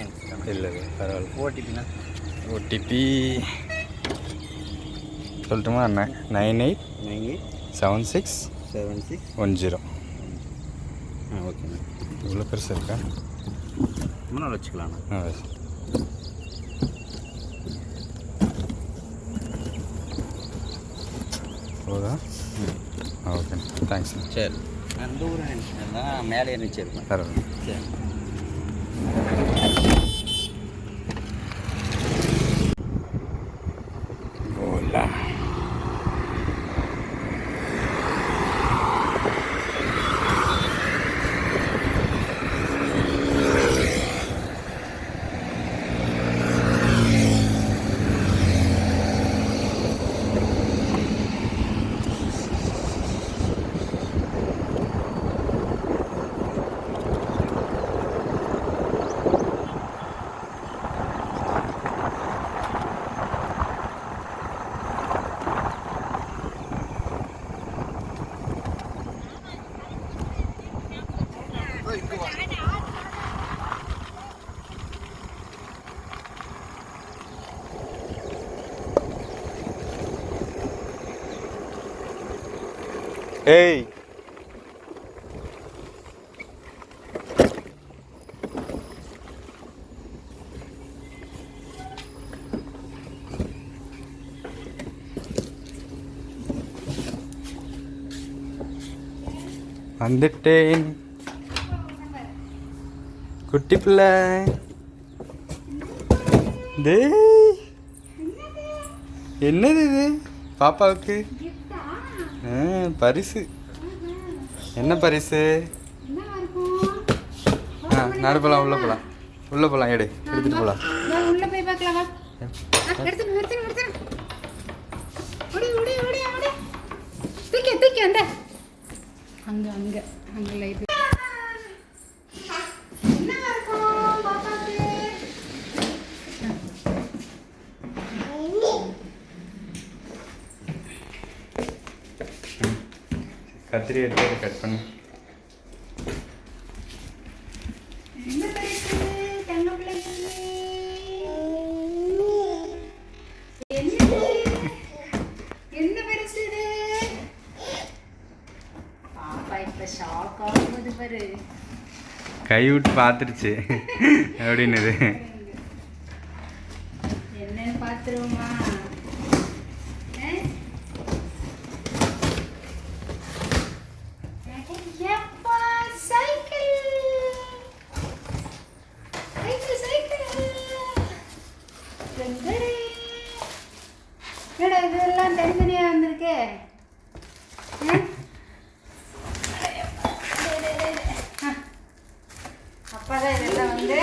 நினச்சிட்டேன் இல்லை பரவாயில்ல. ஓடிபினா? ஓடிபி. சொல்லட்டுமா? Nine eight nine eight seven six seven six one zero. ஆ ஓகேண்ணா இவ்வளோ பெருசு இருக்கா? முன்னாள் வச்சுக்கலாண்ணா ஆ போதா? ஓகே. தேங்க்ஸ் சரி. நான் இந்த ஊரை நினச்சிட்டேன் தான் மேலே நினச்சிருப்பேன் பரவாயில்ல. சரி. ஏய் வந்துட்டேன். குட்டி பிள்ளை. டேய். என்னது இது? பாப்பாவுக்கு. பரிசு. என்ன பரிசு? ஆ நடு போகலாம் உள்ளே போகலாம் உள்ளே போகலாம் எடு. எடுத்துகிட்டு போகலாம் வா, உள்ள அங்கே பார்க்கலாம் வா ஆ, எடுத்துன்னு எடுத்துன்னு எடுத்துன்னு ஓடி ஓடி ஓடி ஓடி தூக்கி தூக்கி அந்த அங்க அங்க அங்க லைட் என்னவா இருக்கும் பாப்பாக்கு கத்திரி எடுத்து கட் பண்ணு. கை விட்டு பார்த்துருச்சு. அப்படின்னுது என்னன்னு பார்த்துருவோமா எப்பா சைக்கிள் சைக்கிள் சைக்கிள் என்னடா இதெல்லாம் தனித்தனியா வந்திருக்கே அப்பா தான் இதெல்லாம் வந்து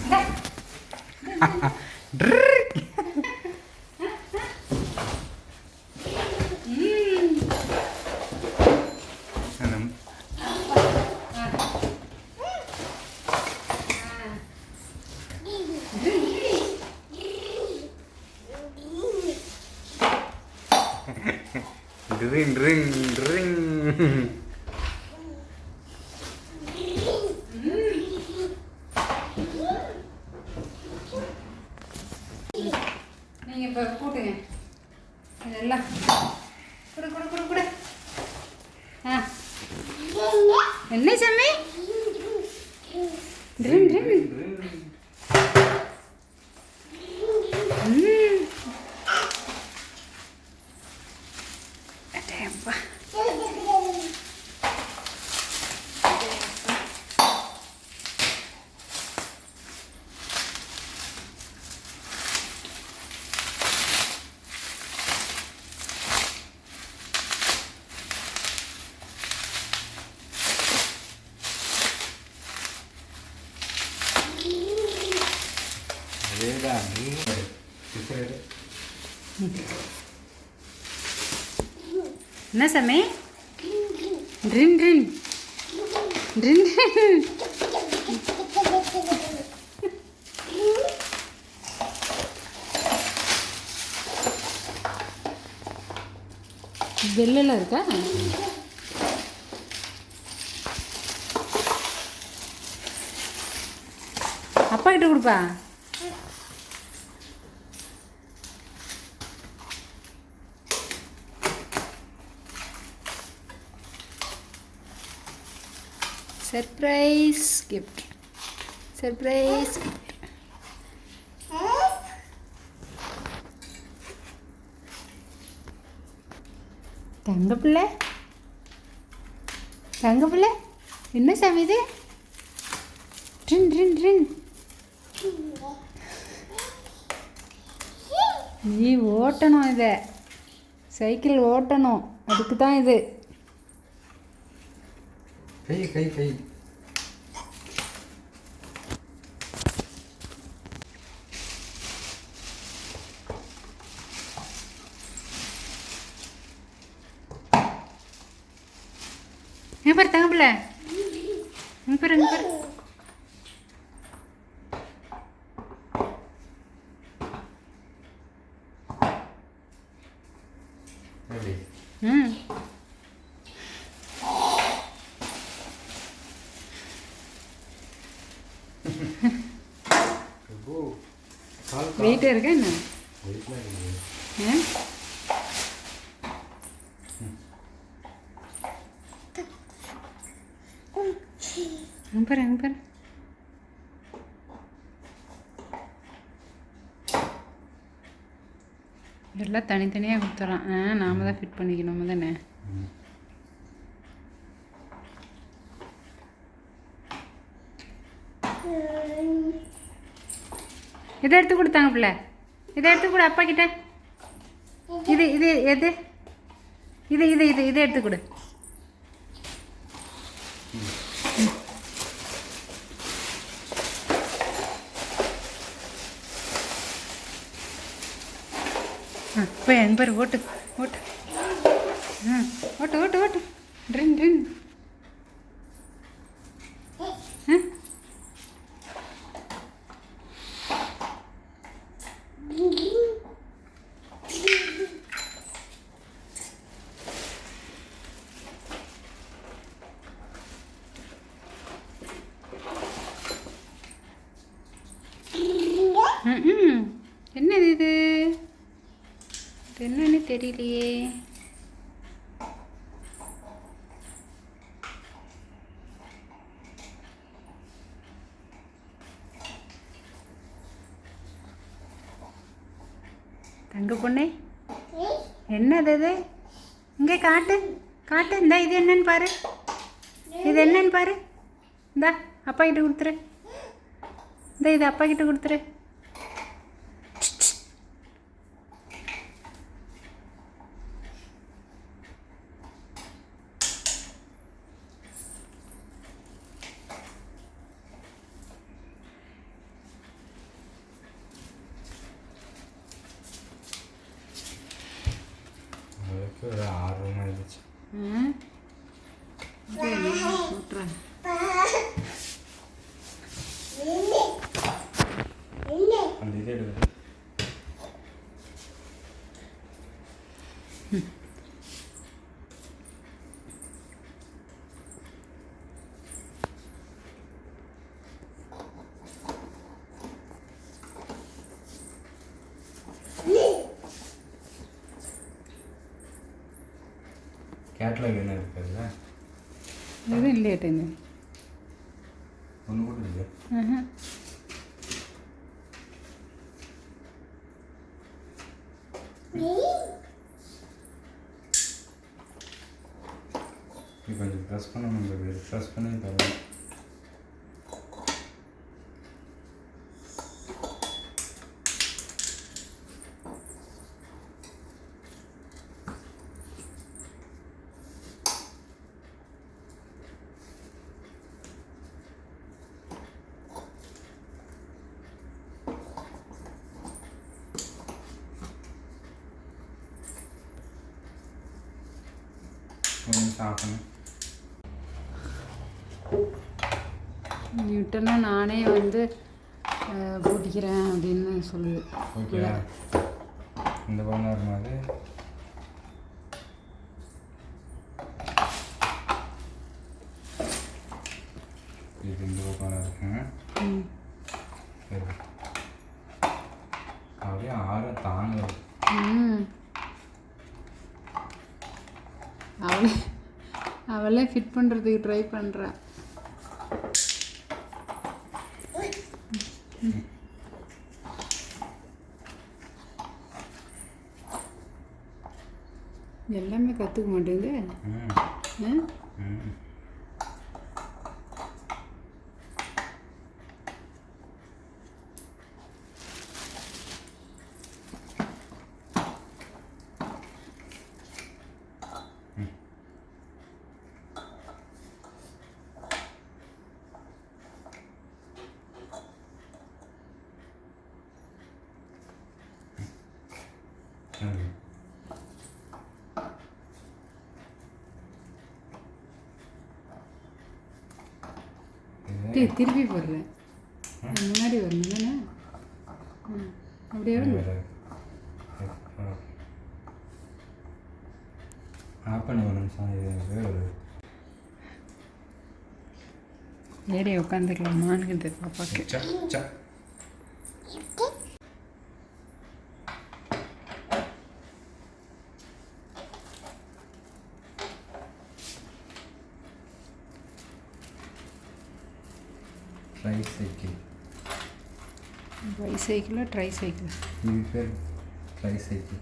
இந்தா. ம். ட்ரிங் ட்ரிங் ட்ரிங் நீங்க இப்ப கூட்டுங்க இதெல்லாம் குடு குடு குடு குடு ஆ என்ன சாமி ட்ரிம் ட்ரிம் ம். அடேப்பா. அதேதான் என்ன சாமி? ட்ரிம் ட்ரின் ட்ரிம் ட்ரிம் இருக்கா? அப்பா கிட்ட கொடுப்பா. சர்ப்ரைஸ் கிஃப்ட் சர்ப்ரைஸ் கிஃப்ட் தங்க பிள்ளை? தங்க பிள்ளை? என்ன சாமி இது? ட்ரின் ட்ரின் ட்ரின். நீ ஓட்டணும் இதை. சைக்கிள் ஓட்டணும். அதுக்கு தான் இது. கை கை கை. எங்க பாரு தங்க பிள்ளை இங்க பாரு இங்க பாரு. கால் வெயிட்டாக இருக்கா என்ன? அங்க பாரு அங்க பாரு. எல்லாம் தனித்தனியாக கொடுத்துறான் ஆ நாம தான் ஃபிட் பண்ணிக்கணும் தானே இதை எடுத்து கொடுத்தாங்க பிள்ளை. இதை எடுத்து கொடு அப்பா கிட்ட. இது இது எது? இது இது இது இதை எடுத்து கொடு. ஆ போய் அங்கே ஓட்டு ஓட்டு. ஆ ஓட்டு ஓட்டு ஓட்டு. ட்ரின் ட்ரின் ஆ ம்ம். என்னது இது இது என்னன்னு தெரியலையே. தங்க பொண்ணே என்னது இது? இங்கே காட்டு காட்டு. இந்த இது என்னன்னு பாரு. இது என்னன்னு பாரு. இந்தா அப்பா கிட்ட கொடுத்துரு. இந்த இது அப்பா கிட்ட கொடுத்துரு. ആയിട്ടുള്ള ഇതിനെ சாப்பிடணும் நீ விட்டனா நானே வந்து பூட்டிக்கிறேன் அப்படின்னு சொல்லுது ஓகேவா இந்த பக்கம் வரும்போது இது இந்த பக்கம் இருக்குங்க ம் ஃபிட் பண்ணுறதுக்கு ட்ரை பண்ணுறேன் எல்லாமே கற்றுக்க மாட்டேங்குது. திருப்பி போடுறேன். முன்னாடி வரணும் தானே அப்படியே ஆஃப் பண்ணி ஒரு நிமிஷம். இது ஒரு ஏறி உட்காந்துக்கலாமான்னு பாப்பாக்கு ச ச ட்ரை சைக்கிள் பை சைக்கிளா ட்ரை சைக்கிளா இது பேர் ட்ரை சைக்கிள்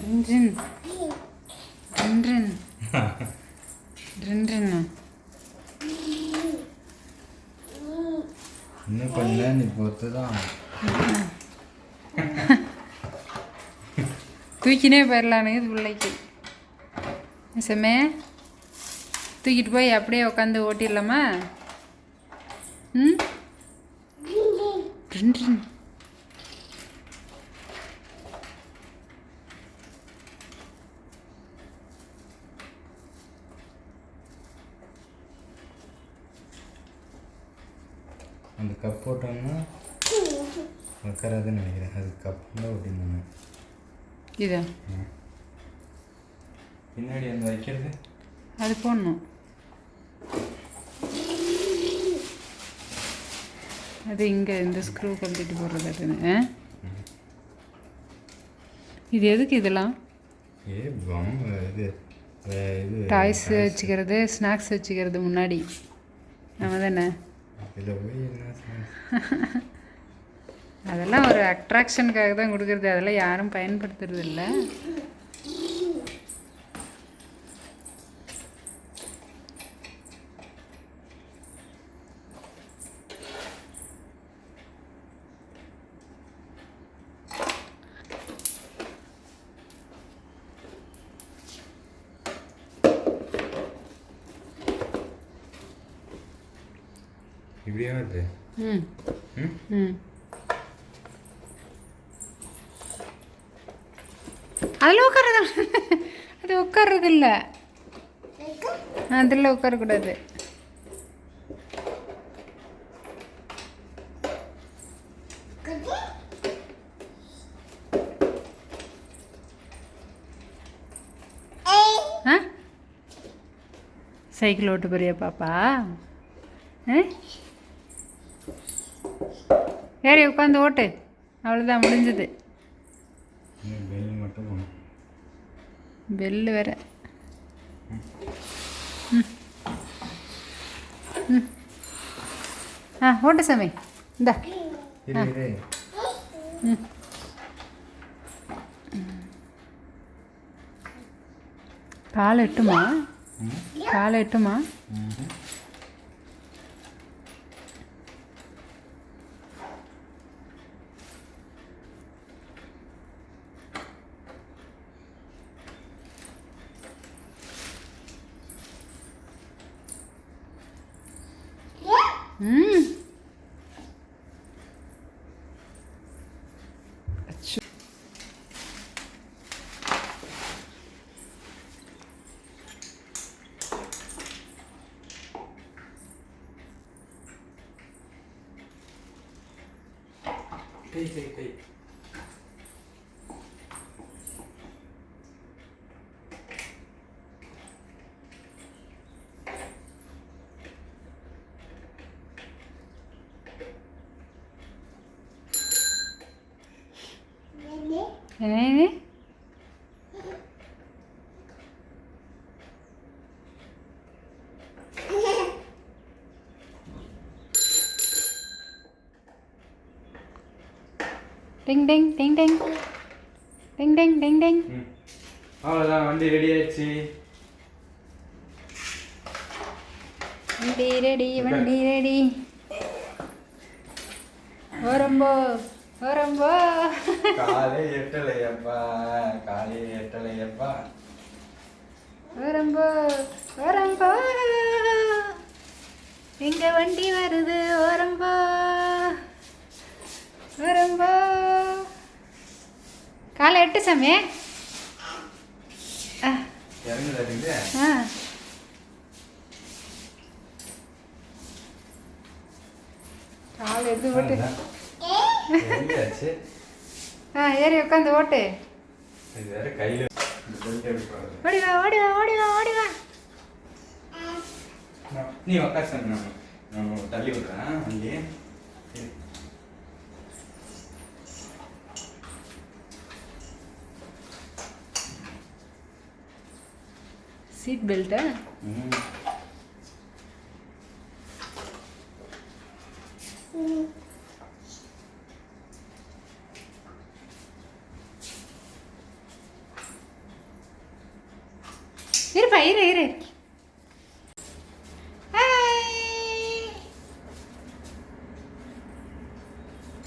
ரின்ரின் ரின்ரின் ரின்ரின்னா இன்னும் கொஞ்ச நேரம் நீ பொறுத்து தான் தூக்கினே போயிடலானுங்க பிள்ளைக்கு செம்மே தூக்கிட்டு போய் அப்படியே உட்காந்து ஓட்டிடலாமா ம் ரின் ரின் அந்த கப் போட்டோம்னா உட்காராதுன்னு நினைக்கிறேன். அது கப் தான் ஒட்டினாங்க இதா. பின்னாடி அந்த வைக்கிறது? அது போடணும். அது இங்கே இந்த ஸ்க்ரூ கழட்டிட்டு போடுறது அதுன்னு? இது எதுக்கு இதெல்லாம்? டாய்ஸ் வச்சுக்கிறது ஸ்நாக்ஸ் வச்சுக்கிறது முன்னாடி. நம்ம தானே? அதெல்லாம் ஒரு அட்ராக்ஷனுக்காக தான் கொடுக்குறது. அதெல்லாம் யாரும் பயன்படுத்துறது இல்லை. இப்படியே வருது? ம். ம்? ம். அதில் உட்காரது அது உட்கார்றது இல்லை அதில் உட்காரக்கூடாது. சைக்கிள் ஓட்டு போறியா பாப்பா? ஆ? ஏறி உட்காந்து ஓட்டு. அவ்வளோதான் முடிஞ்சது. பெல் மட்டும் பெல்லு வேற. ம். ம். ஆ ஓட்டு சாமி. இந்த. இரு இரு எட்டுமா? காலை எட்டுமா? 嗯。என்ன டிங் டிங் டிங் டிங் டிங் டிங் டிங் டிங் அவ்வளோதான் வண்டி ரெடி ஆயிடுச்சு. வண்டி ரெடி வண்டி ரெடி வரும்போது ரொம்ப காலே எட்டலையப்பா காலே எட்டலையப்பா. வரம்போ வரம்போ. எங்க வண்டி வருது வரம்போ. வரம்போ. காலை எட்டு சாமி. ஆ. காலை எடுத்து போட்டு ஆ ஏறி உட்காந்து ஓட்டு. ஓடிவா ஓடிவா ஓடிவா ஓடிவா நீ உட்கார் சார் நான் தள்ளி சீட் பெல்ட்டா இருப்பா இரு இரு.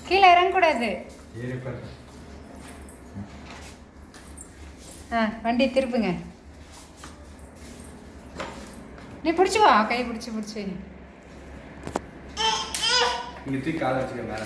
கீழே இறங்கக்கூடாது. ஆ வண்டி திருப்புங்க. நீ பிடிச்சி வா கை பிடிச்சி பிடிச்சி. இங்கே தூக்கி காலை வச்சுக்க மேலே.